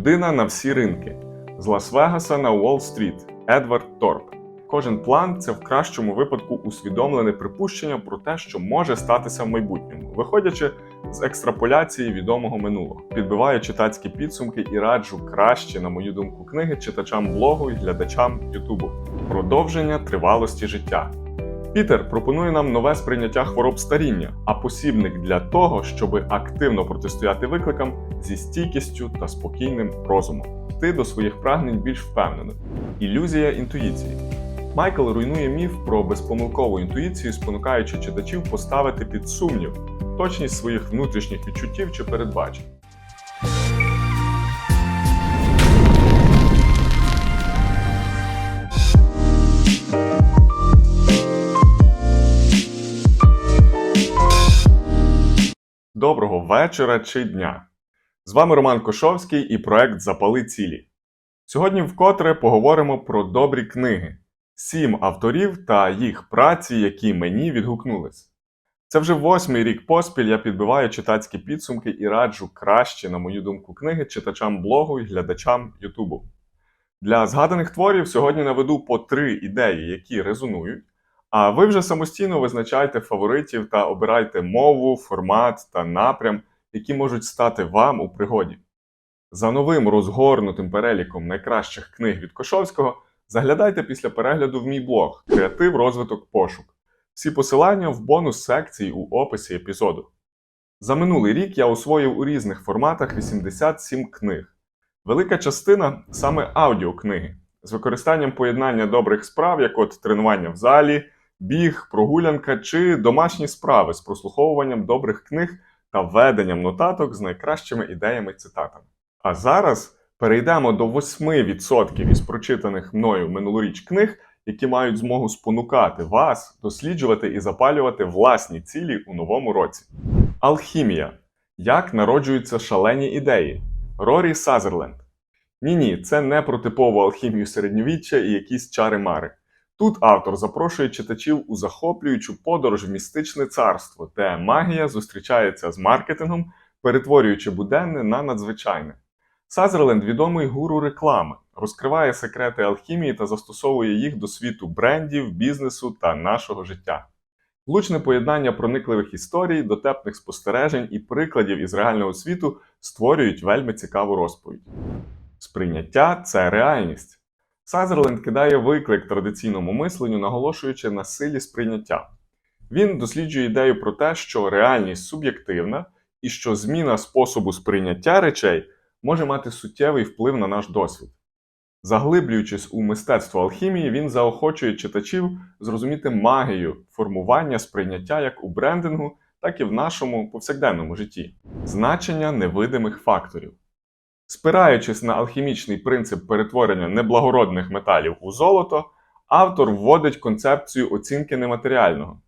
Людина на всі ринки з Лас-Вегаса на Уолл-стріт Едвард Торп. Кожен план це в кращому випадку усвідомлене припущення про те, що може статися в майбутньому, виходячи з екстраполяції відомого минулого. Підбиваю читацькі підсумки і раджу кращі, на мою думку, книги читачам блогу і глядачам Ютубу. Продовження тривалості життя. Пітер пропонує нам нове сприйняття хвороб старіння, а посібник для того, щоб активно протистояти викликам зі стійкістю та спокійним розумом, йти до своїх прагнень більш впевнено. Ілюзія інтуїції. Майкл руйнує міф про безпомилкову інтуїцію, спонукаючи читачів поставити під сумнів точність своїх внутрішніх відчуттів чи передбачень. Доброго вечора чи дня! З вами Роман Кошовський і проект Запали цілі. Сьогодні вкотре поговоримо про добрі книги, сім авторів та їх праці, які мені відгукнулись. Це вже восьмий рік поспіль я підбиваю читацькі підсумки і раджу кращі, на мою думку, книги читачам блогу і глядачам Ютубу. Для згаданих творів сьогодні наведу по три ідеї, які резонують. А ви вже самостійно визначайте фаворитів та обирайте мову, формат та напрям, які можуть стати вам у пригоді. За новим розгорнутим переліком найкращих книг від Кошовського заглядайте після перегляду в мій блог Креатив, розвиток, пошук. Всі посилання в бонус секції у описі епізоду. За минулий рік я освоїв у різних форматах 87 книг. Велика частина саме аудіокниги з використанням поєднання добрих справ, як от тренування в залі, біг, прогулянка чи домашні справи з прослуховуванням добрих книг та веденням нотаток з найкращими ідеями і цитатами. А зараз перейдемо до 8% із прочитаних мною минулоріч книг, які мають змогу спонукати вас досліджувати і запалювати власні цілі у новому році. Алхімія. Як народжуються шалені ідеї. Рорі Сазерленд. Ні, ні, це не про типову алхімію середньовіччя і якісь чари-мари. Тут автор запрошує читачів у захоплюючу подорож в містичне царство, де магія зустрічається з маркетингом, перетворюючи буденне на надзвичайне. Сазерленд відомий гуру реклами, розкриває секрети алхімії та застосовує їх до світу брендів, бізнесу та нашого життя. Влучне поєднання проникливих історій, дотепних спостережень і прикладів із реального світу створюють вельми цікаву розповідь. Сприйняття це реальність. Сазерленд кидає виклик традиційному мисленню, наголошуючи на силі сприйняття. Він досліджує ідею про те, що реальність суб'єктивна і що зміна способу сприйняття речей може мати суттєвий вплив на наш досвід. Заглиблюючись у мистецтво алхімії, він заохочує читачів зрозуміти магію формування сприйняття як у брендингу, так і в нашому повсякденному житті, значення невидимих факторів. Спираючись на алхімічний принцип перетворення неблагородних металів у золото, автор вводить концепцію оцінки нематеріального.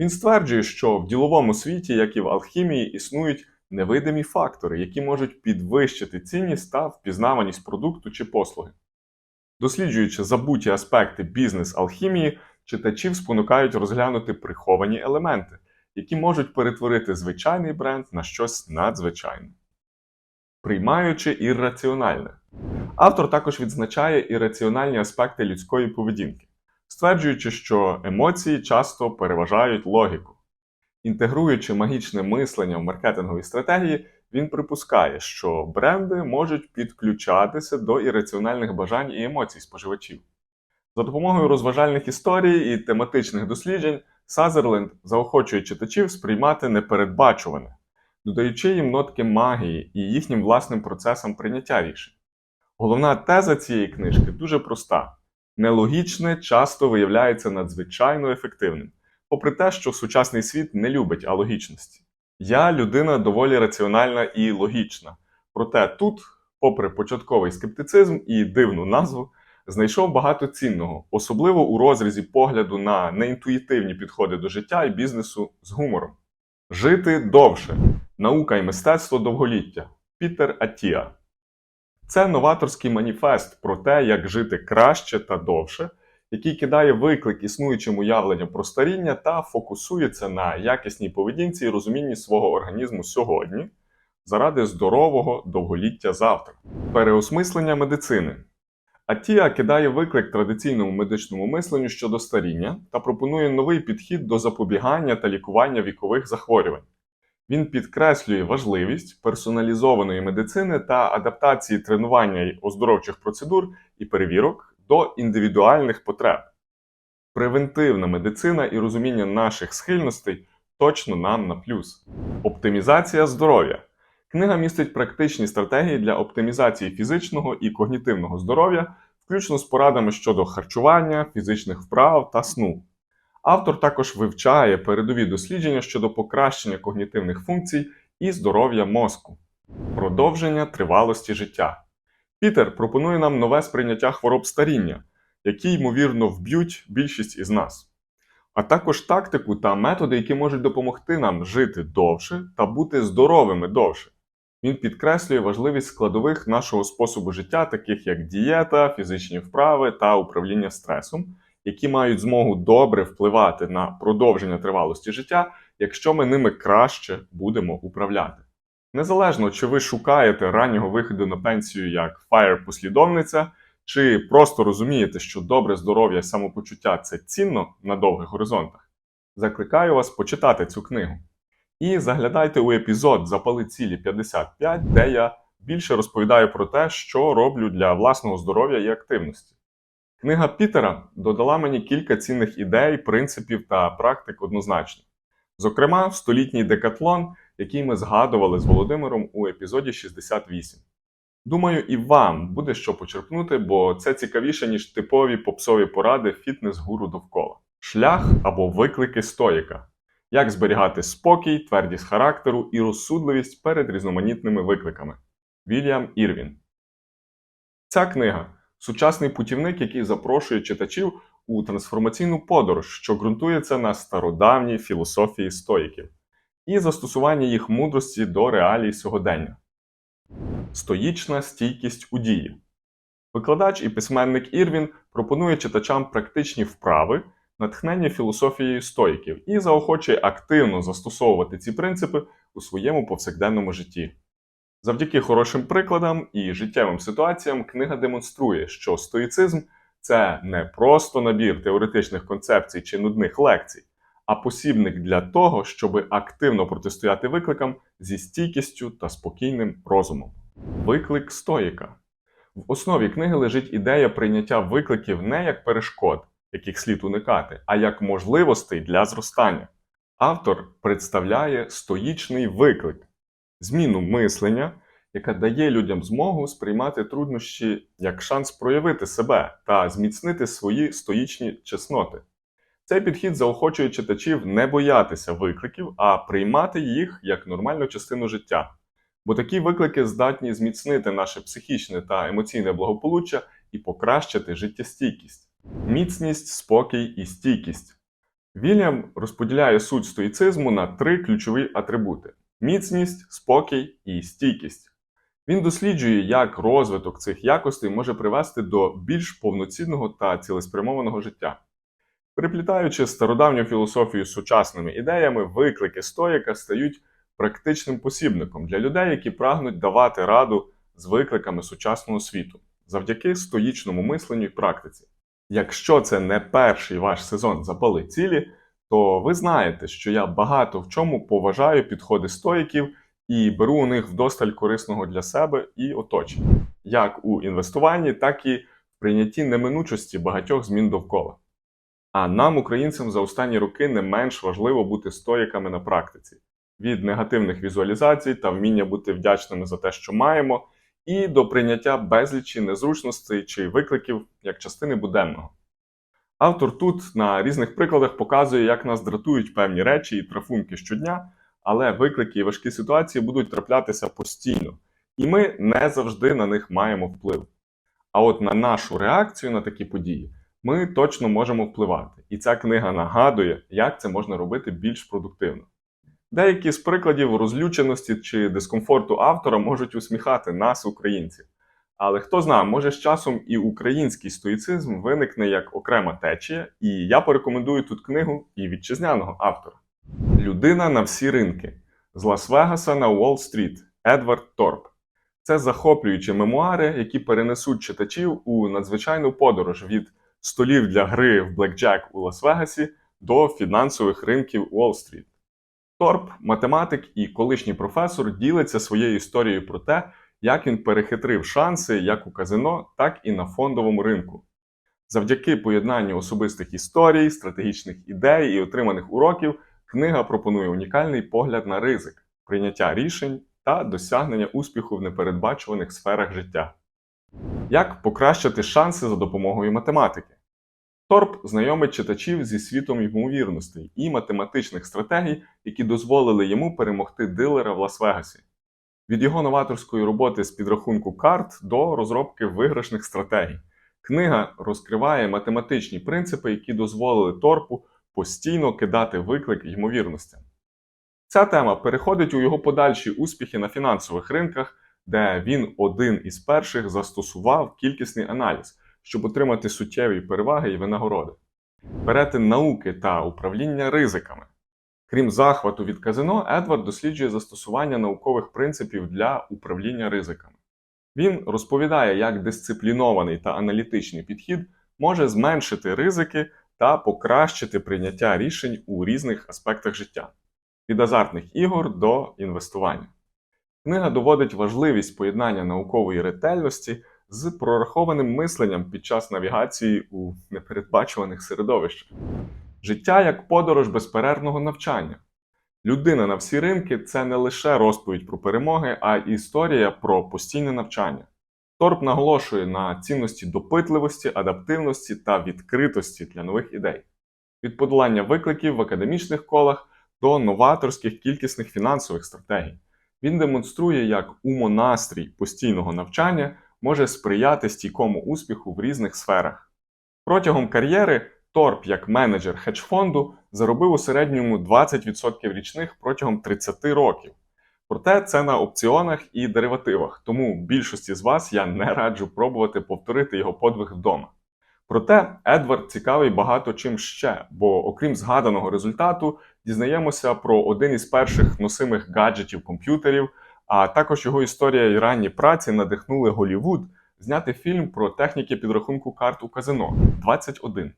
Він стверджує, що в діловому світі, як і в алхімії, існують невидимі фактори, які можуть підвищити цінність та впізнаваність продукту чи послуги. Досліджуючи забуті аспекти бізнес-алхімії, читачів спонукають розглянути приховані елементи, які можуть перетворити звичайний бренд на щось надзвичайне. Приймаючи ірраціональне. Автор також відзначає ірраціональні аспекти людської поведінки, стверджуючи, що емоції часто переважають логіку. Інтегруючи магічне мислення в маркетингові стратегії, він припускає, що бренди можуть підключатися до ірраціональних бажань і емоцій споживачів. За допомогою розважальних історій і тематичних досліджень Сазерленд заохочує читачів сприймати непередбачуване, додаючи їм нотки магії і їхнім власним процесам прийняття рішень. Головна теза цієї книжки дуже проста: нелогічне часто виявляється надзвичайно ефективним, попри те, що сучасний світ не любить алогічності. Я людина доволі раціональна і логічна. Проте тут, попри початковий скептицизм і дивну назву, знайшов багато цінного, особливо у розрізі погляду на неінтуїтивні підходи до життя і бізнесу з гумором. Жити довше. Наука і мистецтво довголіття. Пітер Атія. Це новаторський маніфест про те, як жити краще та довше, який кидає виклик існуючим уявленням про старіння та фокусується на якісній поведінці і розумінні свого організму сьогодні, заради здорового довголіття завтра. Переосмислення медицини. Атія кидає виклик традиційному медичному мисленню щодо старіння та пропонує новий підхід до запобігання та лікування вікових захворювань. Він підкреслює важливість персоналізованої медицини та адаптації тренування й оздоровчих процедур і перевірок до індивідуальних потреб. Превентивна медицина і розуміння наших схильностей точно нам на плюс. Оптимізація здоров'я. Книга містить практичні стратегії для оптимізації фізичного і когнітивного здоров'я, включно з порадами щодо харчування, фізичних вправ та сну. Автор також вивчає передові дослідження щодо покращення когнітивних функцій і здоров'я мозку, продовження тривалості життя. Пітер пропонує нам нове сприйняття хвороб старіння, які, ймовірно, вб'ють більшість із нас, а також тактику та методи, які можуть допомогти нам жити довше та бути здоровими довше. Він підкреслює важливість складових нашого способу життя, таких як дієта, фізичні вправи та управління стресом, які мають змогу добре впливати на продовження тривалості життя, якщо ми ними краще будемо управляти. Незалежно, чи ви шукаєте раннього виходу на пенсію як фаєр-послідовниця, чи просто розумієте, що добре здоров'я і самопочуття це цінно на довгих горизонтах, закликаю вас почитати цю книгу. І заглядайте у епізод Запали цілі 55, де я більше розповідаю про те, що роблю для власного здоров'я і активності. Книга Пітера додала мені кілька цінних ідей, принципів та практик однозначно. Зокрема, столітній декатлон, який ми згадували з Володимиром у епізоді 68. Думаю, і вам буде що почерпнути, бо це цікавіше, ніж типові попсові поради фітнес-гуру довкола. Шлях або виклики стоїка. Як зберігати спокій, твердість характеру і розсудливість перед різноманітними викликами. Вільям Ірвін. Ця книга сучасний путівник, який запрошує читачів у трансформаційну подорож, що ґрунтується на стародавній філософії стоїків і застосування їх мудрості до реалій сьогодення. Стоїчна стійкість у дії. Викладач і письменник Ірвін пропонує читачам практичні вправи, натхнення філософією стоїків і заохочує активно застосовувати ці принципи у своєму повсякденному житті. Завдяки хорошим прикладам і життєвим ситуаціям книга демонструє, що стоїцизм це не просто набір теоретичних концепцій чи нудних лекцій, а посібник для того, щоб активно протистояти викликам зі стійкістю та спокійним розумом. Виклик стоїка. В основі книги лежить ідея прийняття викликів не як перешкод, яких слід уникати, а як можливостей для зростання. Автор представляє стоїчний виклик, зміну мислення, яка дає людям змогу сприймати труднощі як шанс проявити себе та зміцнити свої стоїчні чесноти. Цей підхід заохочує читачів не боятися викликів, а приймати їх як нормальну частину життя. Бо такі виклики здатні зміцнити наше психічне та емоційне благополуччя і покращити життєстійкість. Міцність, спокій і стійкість. Вільям розподіляє суть стоїцизму на три ключові атрибути: міцність, спокій і стійкість. Він досліджує, як розвиток цих якостей може привести до більш повноцінного та цілеспрямованого життя. Переплітаючи стародавню філософію з сучасними ідеями, виклики стоїка стають практичним посібником для людей, які прагнуть давати раду з викликами сучасного світу завдяки стоїчному мисленню і практиці. Якщо це не перший ваш сезон запали цілі, то ви знаєте, що я багато в чому поважаю підходи стоїків і беру у них вдосталь корисного для себе і оточення, як у інвестуванні, так і в прийнятті неминучості багатьох змін довкола. А нам, українцям, за останні роки не менш важливо бути стоїками на практиці від негативних візуалізацій та вміння бути вдячними за те, що маємо, і до прийняття безлічі незручностей чи викликів як частини буденного. Автор тут на різних прикладах показує, як нас дратують певні речі і трафунки щодня, але виклики і важкі ситуації будуть траплятися постійно, і ми не завжди на них маємо вплив. А от на нашу реакцію на такі події ми точно можемо впливати, і ця книга нагадує, як це можна робити більш продуктивно. Деякі з прикладів розлюченості чи дискомфорту автора можуть усміхати нас, українців. Але хто знає, може з часом і український стоїцизм виникне як окрема течія, і я порекомендую тут книгу і вітчизняного автора. Людина на всі ринки з Лас-Вегаса на Уолл-стріт Едвард Торп. Це захоплюючі мемуари, які перенесуть читачів у надзвичайну подорож від столів для гри в блекджек у Лас-Вегасі до фінансових ринків Уолл-стріт. Торп, математик і колишній професор, ділиться своєю історією про те, як він перехитрив шанси як у казино, так і на фондовому ринку. Завдяки поєднанню особистих історій, стратегічних ідей і отриманих уроків, книга пропонує унікальний погляд на ризик, прийняття рішень та досягнення успіху в непередбачуваних сферах життя. Як покращити шанси за допомогою математики? Торп знайомить читачів зі світом ймовірностей і математичних стратегій, які дозволили йому перемогти дилера в Лас-Вегасі. Від його новаторської роботи з підрахунку карт до розробки виграшних стратегій. Книга розкриває математичні принципи, які дозволили торпу постійно кидати виклик ймовірностям. Ця тема переходить у його подальші успіхи на фінансових ринках, де він один із перших застосував кількісний аналіз, щоб отримати суттєві переваги і винагороди, перетин науки та управління ризиками. Крім захвату від казино, Едвард досліджує застосування наукових принципів для управління ризиками. Він розповідає, як дисциплінований та аналітичний підхід може зменшити ризики та покращити прийняття рішень у різних аспектах життя від азартних ігор до інвестування. Книга доводить важливість поєднання наукової ретельності з прорахованим мисленням під час навігації у непередбачуваних середовищах. Життя як подорож безперервного навчання. Людина на всі ринки це не лише розповідь про перемоги, а й історія про постійне навчання. Торп наголошує на цінності допитливості, адаптивності та відкритості для нових ідей, від подолання викликів в академічних колах до новаторських кількісних фінансових стратегій. Він демонструє, як умонастрій постійного навчання може сприяти стійкому успіху в різних сферах. Протягом кар'єри Торп, як менеджер хедж-фонду, заробив у середньому 20% річних протягом 30 років. Проте це на опціонах і деривативах, тому більшості з вас я не раджу пробувати повторити його подвиг вдома. Проте Едвард цікавий багато чим ще, бо, окрім згаданого результату, дізнаємося про один із перших носимих гаджетів комп'ютерів, а також його історія і ранні праці надихнули Голівуд зняти фільм про техніки підрахунку карт у казино 21.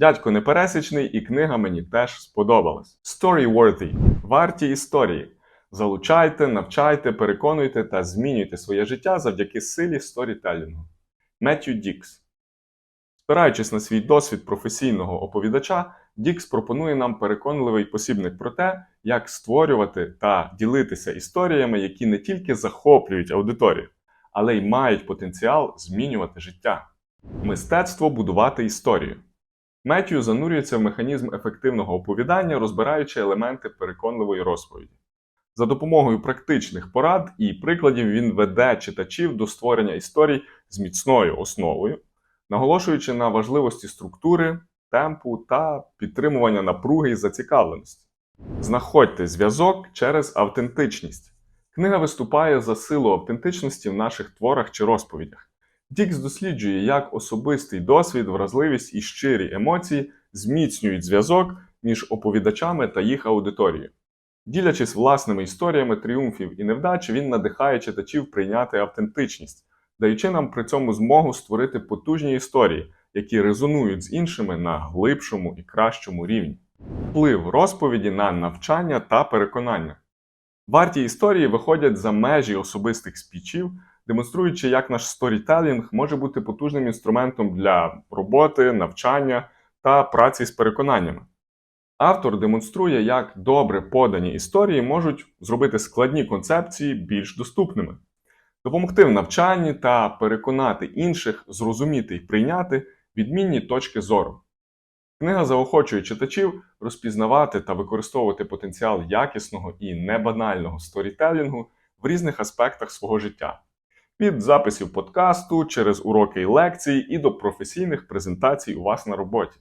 Дядько непересічний, і книга мені теж сподобалась. Storyworthy – варті історії. Залучайте, навчайте, переконуйте та змінюйте своє життя завдяки силі сторітелінгу. Меттью Дікс. Спираючись на свій досвід професійного оповідача, Дікс пропонує нам переконливий посібник про те, як створювати та ділитися історіями, які не тільки захоплюють аудиторію, але й мають потенціал змінювати життя. Мистецтво будувати історію. Меттью занурюється в механізм ефективного оповідання, розбираючи елементи переконливої розповіді. За допомогою практичних порад і прикладів він веде читачів до створення історій з міцною основою, наголошуючи на важливості структури, темпу та підтримування напруги і зацікавленості. Знаходьте зв'язок через автентичність. Книга виступає за силу автентичності в наших творах чи розповідях. Дікс досліджує, як особистий досвід, вразливість і щирі емоції зміцнюють зв'язок між оповідачами та їх аудиторією. Ділячись власними історіями тріумфів і невдач, він надихає читачів прийняти автентичність, даючи нам при цьому змогу створити потужні історії, які резонують з іншими на глибшому і кращому рівні. Вплив розповіді на навчання та переконання. Варті історії виходять за межі особистих спічів, демонструючи, як наш сторітелінг може бути потужним інструментом для роботи, навчання та праці з переконаннями. Автор демонструє, як добре подані історії можуть зробити складні концепції більш доступними, допомогти в навчанні та переконати інших зрозуміти і прийняти відмінні точки зору. Книга заохочує читачів розпізнавати та використовувати потенціал якісного і небанального сторітелінгу в різних аспектах свого життя від записів подкасту через уроки і лекції і до професійних презентацій у вас на роботі.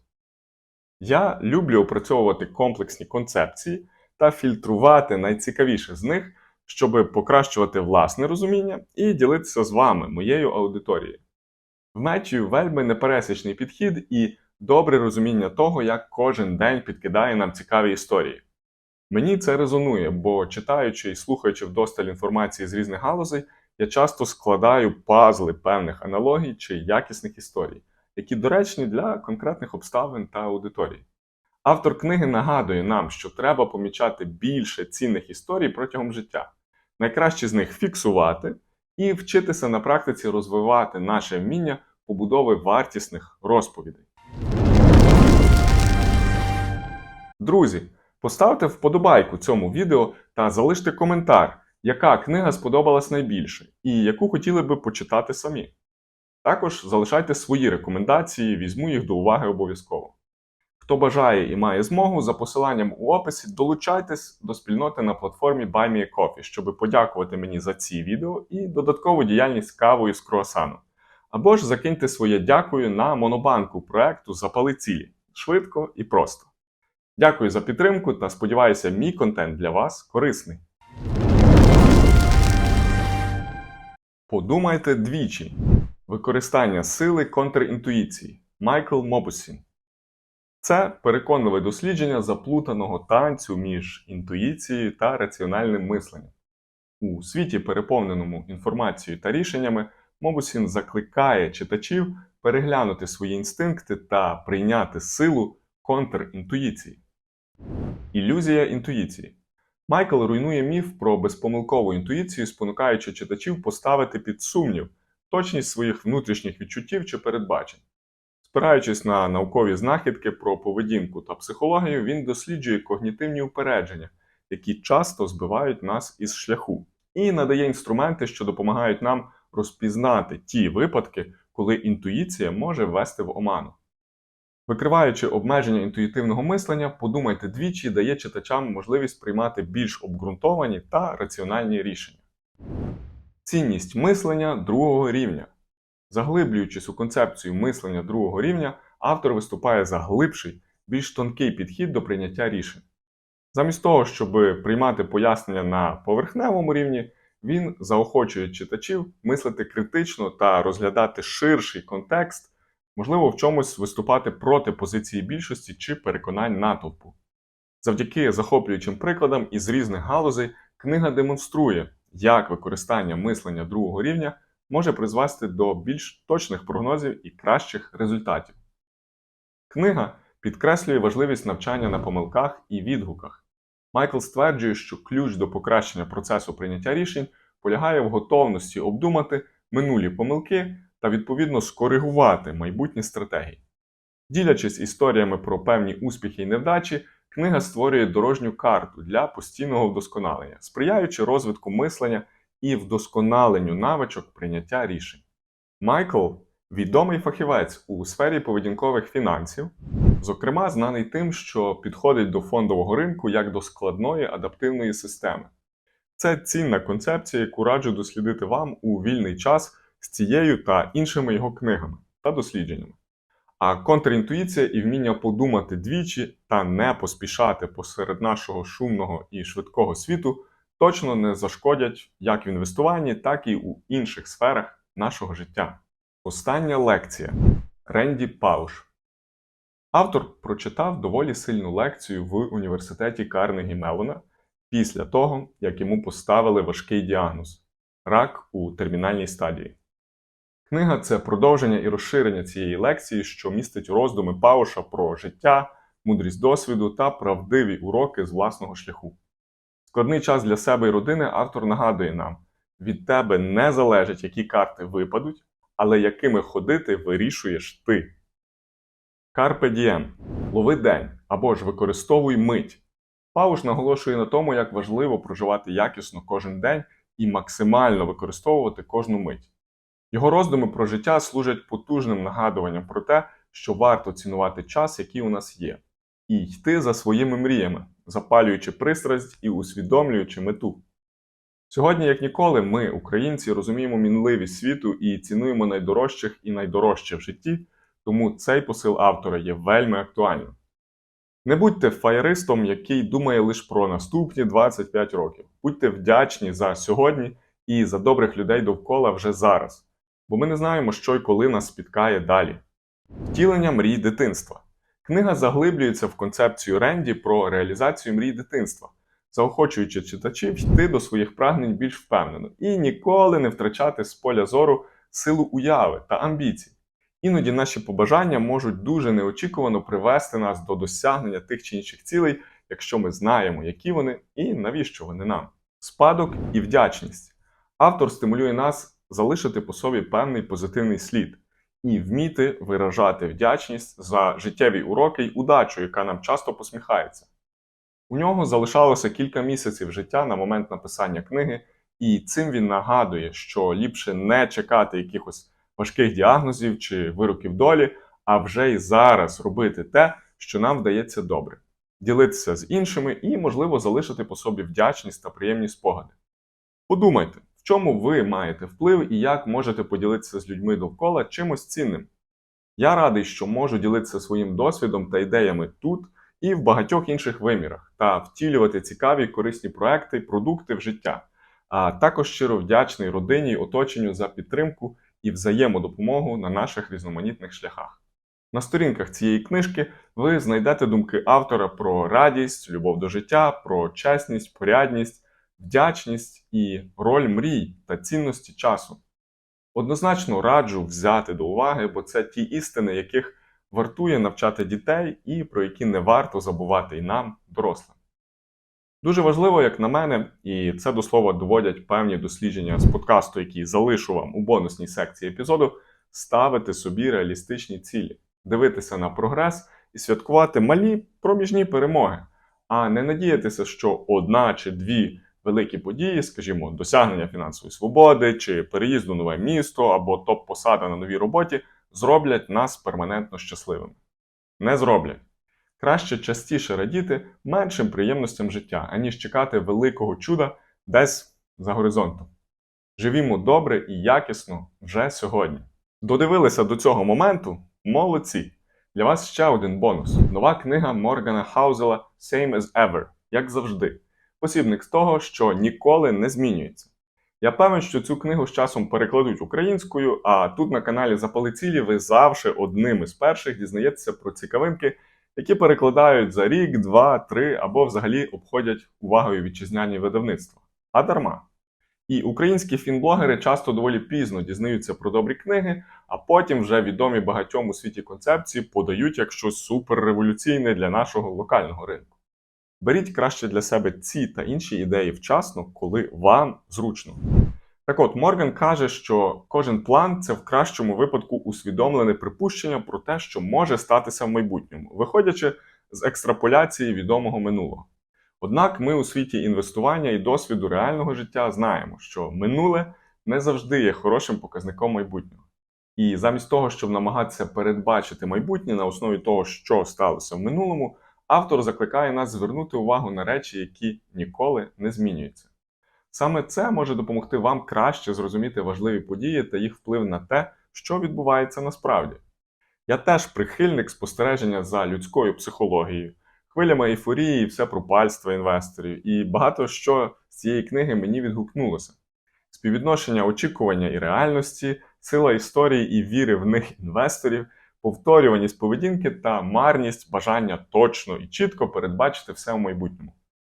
Я люблю опрацьовувати комплексні концепції та фільтрувати найцікавіше з них, щоб покращувати власне розуміння і ділитися з вами, моєю аудиторією. В Меттію вельми непересічний підхід і добре розуміння того, як кожен день підкидає нам цікаві історії. Мені це резонує, бо читаючи і слухаючи вдосталь інформації з різних галузей, я часто складаю пазли певних аналогій чи якісних історій, які доречні для конкретних обставин та аудиторій. Автор книги нагадує нам, що треба помічати більше цінних історій протягом життя. Найкраще з них фіксувати і вчитися на практиці розвивати наше вміння побудови вартісних розповідей. Друзі, поставте вподобайку цьому відео та залиште коментар, яка книга сподобалась найбільше і яку хотіли би почитати самі. Також залишайте свої рекомендації, візьму їх до уваги обов'язково. Хто бажає і має змогу, за посиланням у описі долучайтесь до спільноти на платформі BuyMeACoffee, щоб подякувати мені за ці відео і додаткову діяльність кавою з круасану. Або ж закиньте своє дякую на монобанку проекту Запали цілі швидко і просто. Дякую за підтримку та сподіваюся, мій контент для вас корисний. Подумайте двічі. Використання сили контрінтуїції. Майкл Мобусін. Це переконливе дослідження заплутаного танцю між інтуїцією та раціональним мисленням. У світі, переповненому інформацією та рішеннями, Мобусін закликає читачів переглянути свої інстинкти та прийняти силу контрінтуїції. Ілюзія інтуїції. Майкл руйнує міф про безпомилкову інтуїцію, спонукаючи читачів поставити під сумнів точність своїх внутрішніх відчуттів чи передбачень. Спираючись на наукові знахідки про поведінку та психологію, він досліджує когнітивні упередження, які часто збивають нас із шляху, і надає інструменти, що допомагають нам розпізнати ті випадки, коли інтуїція може ввести в оману. Викриваючи обмеження інтуїтивного мислення, подумайте двічі дає читачам можливість приймати більш обґрунтовані та раціональні рішення. Цінність мислення другого рівня. Заглиблюючись у концепцію мислення другого рівня, автор виступає за глибший, більш тонкий підхід до прийняття рішень. Замість того, щоб приймати пояснення на поверхневому рівні, він заохочує читачів мислити критично та розглядати ширший контекст, можливо, в чомусь виступати проти позиції більшості чи переконань натовпу. Завдяки захоплюючим прикладам із різних галузей книга демонструє, як використання мислення другого рівня може призвести до більш точних прогнозів і кращих результатів. Книга підкреслює важливість навчання на помилках і відгуках. Майкл стверджує, що ключ до покращення процесу прийняття рішень полягає в готовності обдумати минулі помилки та відповідно скоригувати майбутні стратегії. Ділячись історіями про певні успіхи і невдачі, книга створює дорожню карту для постійного вдосконалення, сприяючи розвитку мислення і вдосконаленню навичок прийняття рішень. Майкл відомий фахівець у сфері поведінкових фінансів, зокрема, знаний тим, що підходить до фондового ринку як до складної адаптивної системи. Це цінна концепція, яку раджу дослідити вам у вільний час з цією та іншими його книгами та дослідженнями. А контрінтуїція і вміння подумати двічі та не поспішати посеред нашого шумного і швидкого світу точно не зашкодять як в інвестуванні, так і у інших сферах нашого життя. Остання лекція Ренді Пауш. Автор прочитав доволі сильну лекцію в університеті Карнегі Мелона після того, як йому поставили важкий діагноз рак у термінальній стадії. Книга це продовження і розширення цієї лекції, що містить роздуми Пауша про життя, мудрість досвіду та правдиві уроки з власного шляху. Складний час для себе і родини автор нагадує нам: від тебе не залежить, які карти випадуть, але якими ходити вирішуєш ти. Carpe diem – лови день або ж використовуй мить. Пауш наголошує на тому, як важливо проживати якісно кожен день і максимально використовувати кожну мить. Його роздуми про життя служать потужним нагадуванням про те, що варто цінувати час, який у нас є, і йти за своїми мріями, запалюючи пристрасть і усвідомлюючи мету. Сьогодні, як ніколи, ми, українці, розуміємо мінливість світу і цінуємо найдорожчих і найдорожче в житті, тому цей посил автора є вельми актуальним. Не будьте фаєристом, який думає лише про наступні 25 років. Будьте вдячні за сьогодні і за добрих людей довкола вже зараз, бо ми не знаємо, що й коли нас спіткає далі. Втілення мрій дитинства. Книга заглиблюється в концепцію Ренді про реалізацію мрій дитинства, заохочуючи читачів йти до своїх прагнень більш впевнено і ніколи не втрачати з поля зору силу уяви та амбіцій. Іноді наші побажання можуть дуже неочікувано привести нас до досягнення тих чи інших цілей, якщо ми знаємо, які вони і навіщо вони нам. Спадок і вдячність. Автор стимулює нас залишити по собі певний позитивний слід і вміти виражати вдячність за життєві уроки й удачу, яка нам часто посміхається. У нього залишалося кілька місяців життя на момент написання книги, і цим він нагадує, що ліпше не чекати якихось важких діагнозів чи вироків долі, а вже й зараз робити те, що нам вдається добре, ділитися з іншими і, можливо, залишити по собі вдячність та приємні спогади. Подумайте, в чому ви маєте вплив і як можете поділитися з людьми довкола чимось цінним. Я радий, що можу ділитися своїм досвідом та ідеями тут і в багатьох інших вимірах та втілювати цікаві корисні проекти продукти в життя. А також щиро вдячний родині й оточенню за підтримку і взаємодопомогу на наших різноманітних шляхах. На сторінках цієї книжки ви знайдете думки автора про радість, любов до життя, про чесність, порядність, вдячність і роль мрій та цінності часу. Однозначно раджу взяти до уваги, бо це ті істини, яких вартує навчати дітей і про які не варто забувати і нам, дорослим. Дуже важливо, як на мене, і це до слова доводять певні дослідження з подкасту, які залишу вам у бонусній секції епізоду, ставити собі реалістичні цілі, дивитися на прогрес і святкувати малі проміжні перемоги, а не надіятися, що одна чи дві великі події, скажімо, досягнення фінансової свободи, чи переїзд у нове місто або топ-посада на новій роботі зроблять нас перманентно щасливими. Не зроблять. Краще частіше радіти меншим приємностям життя, аніж чекати великого чуда десь за горизонтом. Живімо добре і якісно вже сьогодні. Додивилися до цього моменту? Молодці! Для вас ще один бонус: нова книга Моргана Хаузела Same as Ever, як завжди. Посібник з того, що ніколи не змінюється. Я певен, що цю книгу з часом перекладуть українською, а тут на каналі Запали цілі ви завжди одним із перших дізнаєтеся про цікавинки які перекладають за рік, два, три або взагалі обходять увагою вітчизняні видавництва. А дарма. І українські фінблогери часто доволі пізно дізнаються про добрі книги, а потім вже відомі багатьом у світі концепції подають як щось суперреволюційне для нашого локального ринку. Беріть краще для себе ці та інші ідеї вчасно, коли вам зручно. Так от, Морган каже, що кожен план це в кращому випадку усвідомлене припущення про те, що може статися в майбутньому, виходячи з екстраполяції відомого минулого. Однак ми у світі інвестування і досвіду реального життя знаємо, що минуле не завжди є хорошим показником майбутнього. І замість того, щоб намагатися передбачити майбутнє на основі того, що сталося в минулому, автор закликає нас звернути увагу на речі, які ніколи не змінюються. Саме це може допомогти вам краще зрозуміти важливі події та їх вплив на те, що відбувається насправді. Я теж прихильник спостереження за людською психологією, хвилями ейфорії і все пропальства інвесторів, і багато що з цієї книги мені відгукнулося. Співвідношення очікування і реальності, сила історії і віри в них інвесторів, повторюваність поведінки та марність бажання точно і чітко передбачити все в майбутньому.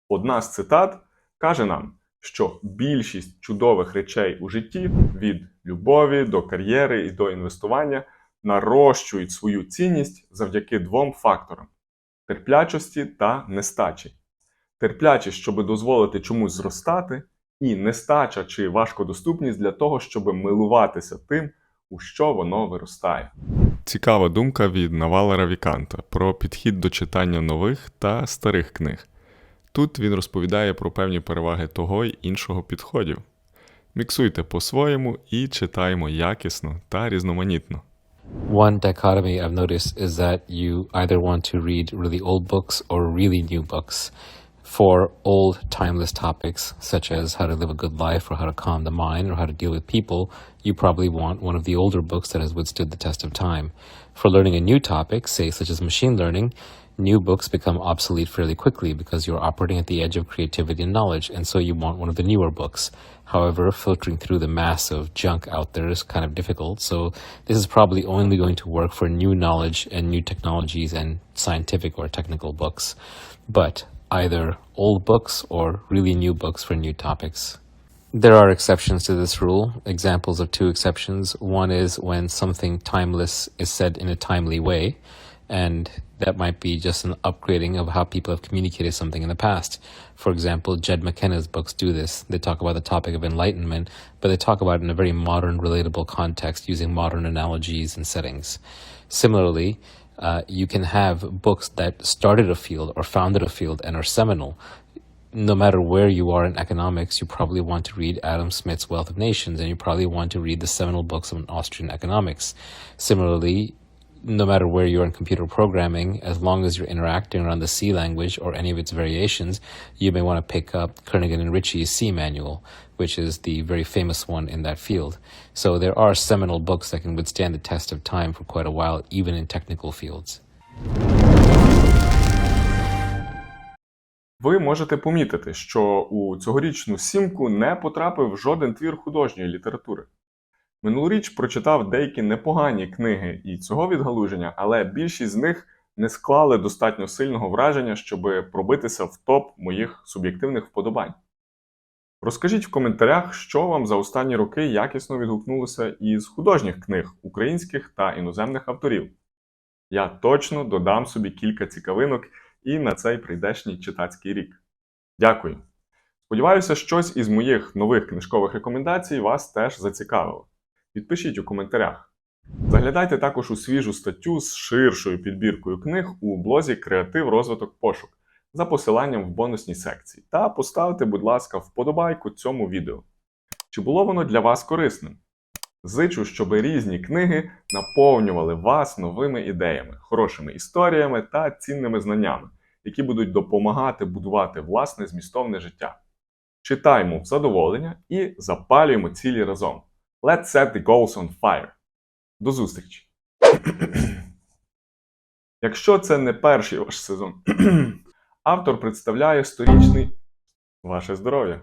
Одна з цитат каже нам що більшість чудових речей у житті від любові до кар'єри і до інвестування нарощують свою цінність завдяки двом факторам терплячості та нестачі. Терплячість, щоб дозволити чомусь зростати, і нестача чи важкодоступність для того, щоб милуватися тим, у що воно виростає. Цікава думка від Навалера Віканта про підхід до читання нових та старих книг. Тут він розповідає про певні переваги того й іншого підходів. Міксуйте по-своєму і читаємо якісно та різноманітно. One dichotomy I've noticed is that you either want to read really old books or really new books for old, timeless topics, such as how to live a good life or how to calm the mind or how to deal with people. You probably want one of the older books that has withstood the test of time. For learning a new topic, say such as machine learning, new books become obsolete fairly quickly because you're operating at the edge of creativity and knowledge, and so you want one of the newer books. However, filtering through the mass of junk out there is kind of difficult, so this is probably only going to work for new knowledge and new technologies and scientific or technical books. But either old books or really new books for new topics. There are exceptions to this rule. Examples of two exceptions. One is when something timeless is said in a timely way, and that might be just an upgrading of how people have communicated something in the past. For example, Jed McKenna's books do this. They talk about the topic of enlightenment, but they talk about it in a very modern, relatable context using modern analogies and settings. Similarly, uh, you can have books that started a field or founded a field and are seminal no matter where you are in economics, you probably want to read Adam Smith's Wealth of Nations and you probably want to read the seminal books on Austrian economics. Similarly, no matter where you are in computer programming, as long as you're interacting around the C language or any of its variations, you may want to pick up Kernighan and Ritchie's C manual, which is the very famous one in that field. So there are seminal books that can withstand the test of time for quite a while, even in technical fields. Ви можете помітити, що у цьогорічну сімку не потрапив жоден твір художньої літератури. Минулоріч прочитав деякі непогані книги і цього відгалуження, але більшість з них не склали достатньо сильного враження, щоб пробитися в топ моїх суб'єктивних вподобань. Розкажіть в коментарях, що вам за останні роки якісно відгукнулося із художніх книг українських та іноземних авторів. Я точно додам собі кілька цікавинок і на цей прийдешній читацький рік. Дякую. Сподіваюся, щось із моїх нових книжкових рекомендацій вас теж зацікавило. Підпишіть у коментарях. Заглядайте також у свіжу статтю з ширшою підбіркою книг у блозі Креатив Розвиток Пошук за посиланням в бонусній секції. Та поставте, будь ласка, вподобайку цьому відео. Чи було воно для вас корисним? Зичу, щоб різні книги наповнювали вас новими ідеями, хорошими історіями та цінними знаннями, які будуть допомагати будувати власне змістовне життя. Читаймо в задоволення і запалюємо цілі разом. Let's set the goals on fire. До зустрічі! Якщо це не перший ваш сезон, автор представляє сторічний ваше здоров'я.